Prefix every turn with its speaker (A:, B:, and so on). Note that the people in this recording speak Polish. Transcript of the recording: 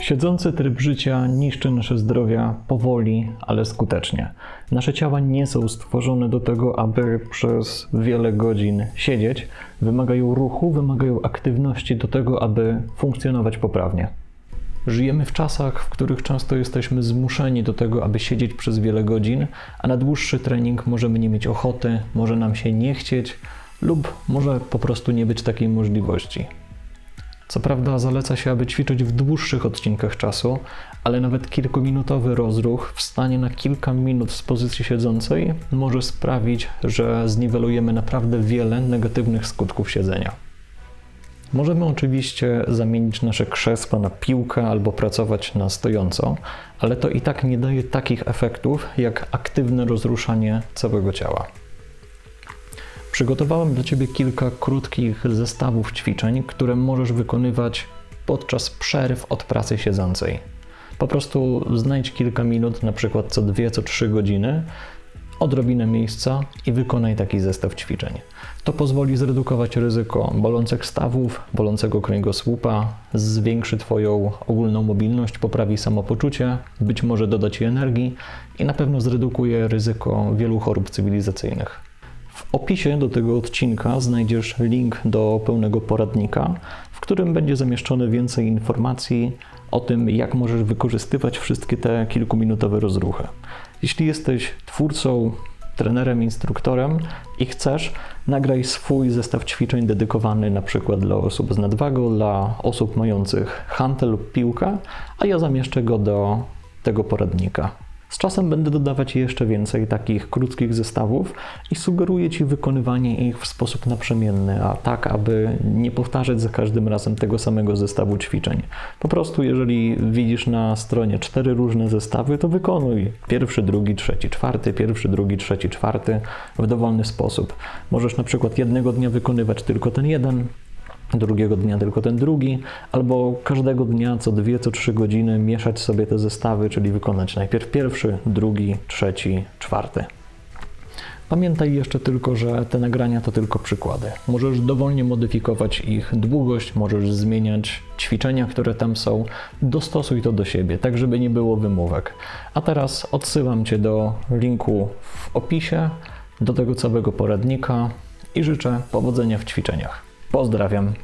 A: Siedzący tryb życia niszczy nasze zdrowia powoli, ale skutecznie. Nasze ciała nie są stworzone do tego, aby przez wiele godzin siedzieć. Wymagają ruchu, wymagają aktywności do tego, aby funkcjonować poprawnie. Żyjemy w czasach, w których często jesteśmy zmuszeni do tego, aby siedzieć przez wiele godzin, a na dłuższy trening możemy nie mieć ochoty, może nam się nie chcieć, lub może po prostu nie być takiej możliwości. Co prawda zaleca się, aby ćwiczyć w dłuższych odcinkach czasu, ale nawet kilkuminutowy rozruch w stanie na kilka minut z pozycji siedzącej może sprawić, że zniwelujemy naprawdę wiele negatywnych skutków siedzenia. Możemy oczywiście zamienić nasze krzesła na piłkę albo pracować na stojąco, ale to i tak nie daje takich efektów jak aktywne rozruszanie całego ciała. Przygotowałem dla Ciebie kilka krótkich zestawów ćwiczeń, które możesz wykonywać podczas przerw od pracy siedzącej. Po prostu znajdź kilka minut, na przykład co 2, co 3 godziny, odrobinę miejsca i wykonaj taki zestaw ćwiczeń. To pozwoli zredukować ryzyko bolących stawów, bolącego kręgosłupa, zwiększy Twoją ogólną mobilność, poprawi samopoczucie, być może doda Ci energii i na pewno zredukuje ryzyko wielu chorób cywilizacyjnych. W opisie do tego odcinka znajdziesz link do pełnego poradnika, w którym będzie zamieszczone więcej informacji o tym, jak możesz wykorzystywać wszystkie te kilkuminutowe rozruchy. Jeśli jesteś twórcą, trenerem, instruktorem i chcesz, nagraj swój zestaw ćwiczeń dedykowany na przykład dla osób z nadwagą, dla osób mających hantel lub piłkę, a ja zamieszczę go do tego poradnika. Z czasem będę dodawać jeszcze więcej takich krótkich zestawów i sugeruję Ci wykonywanie ich w sposób naprzemienny, a tak, aby nie powtarzać za każdym razem tego samego zestawu ćwiczeń. Po prostu, jeżeli widzisz na stronie cztery różne zestawy, to wykonuj pierwszy, drugi, trzeci, czwarty, pierwszy, drugi, trzeci, czwarty w dowolny sposób. Możesz na przykład jednego dnia wykonywać tylko ten jeden, drugiego dnia tylko ten drugi, albo każdego dnia co dwie, co trzy godziny mieszać sobie te zestawy, czyli wykonać najpierw pierwszy, drugi, trzeci, czwarty. Pamiętaj jeszcze tylko, że te nagrania to tylko przykłady. Możesz dowolnie modyfikować ich długość, możesz zmieniać ćwiczenia, które tam są. Dostosuj to do siebie, tak żeby nie było wymówek. A teraz odsyłam Cię do linku w opisie, do tego całego poradnika i życzę powodzenia w ćwiczeniach. Pozdrawiam.